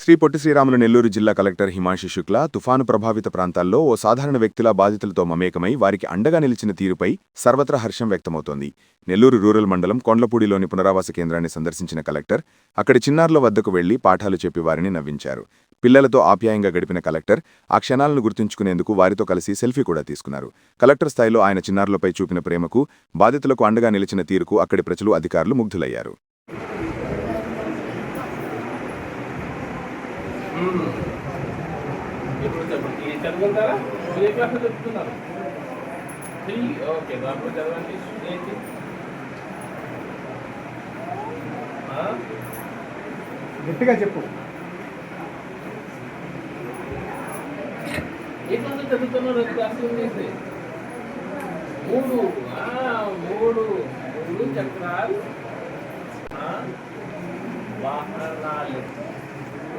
శ్రీ పొట్టి శ్రీరాములు నెల్లూరు జిల్లా కలెక్టర్ హిమాంశు శుక్లా తుఫాను ప్రభావిత ప్రాంతాల్లో ఓ సాధారణ వ్యక్తిలా బాధితులతో మమేకమై వారికి అండగా నిలిచిన తీరుపై సర్వత్రా హర్షం వ్యక్తమవుతోంది. నెల్లూరు రూరల్ మండలం కొండ్లపూడిలోని పునరావాస కేంద్రాన్ని సందర్శించిన కలెక్టర్ అక్కడి చిన్నారుల వద్దకు వెళ్ళి పాఠాలు చెప్పి వారిని నవ్వించారు. పిల్లలతో ఆప్యాయంగా గడిపిన కలెక్టర్ ఆ క్షణాలను గుర్తుంచుకునేందుకు వారితో కలిసి సెల్ఫీ కూడా తీసుకున్నారు. కలెక్టర్ స్థాయిలో ఆయన చిన్నారులపై చూపిన ప్రేమకు బాధితులకు అండగా నిలిచిన తీరుకు అక్కడి ప్రజలు అధికారులు ముగ్ధులయ్యారు. ఇప్పుడు చెప్పండి ఈ చదువుకుంటారా మీరు ఏ క్లాస్లో చెప్తున్నారు త్రీ ఓకే దాంట్లో చదవండి ఏంటి గట్టిగా చెప్పు. ఏ క్లాస్లో చదువుతున్నారు క్లాసులు చేసి మూడు మూడు మూడు చక్రాలు వాహనాలు